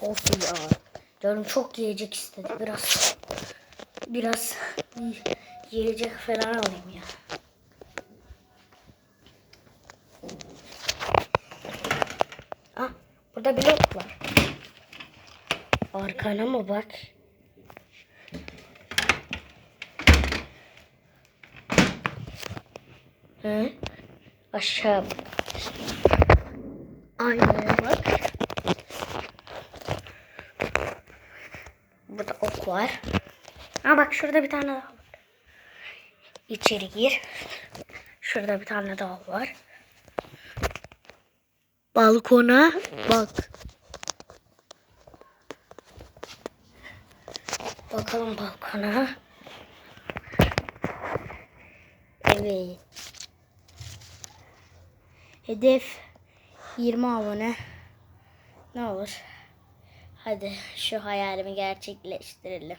Of ya. Canım çok yiyecek istedi. Biraz biraz yiyecek falan alayım ya. Ah, burada blok var. Arkana mı bak? Hı? Aşağı bak. Aynaya bak. Burada ok var. Ha bak şurada bir tane daha var. İçeri gir. Şurada bir tane daha var. Balkona bak. Bakalım balkona. Evet. Hedef 20 abone. Ne olur. Hadi şu hayalimi gerçekleştirelim.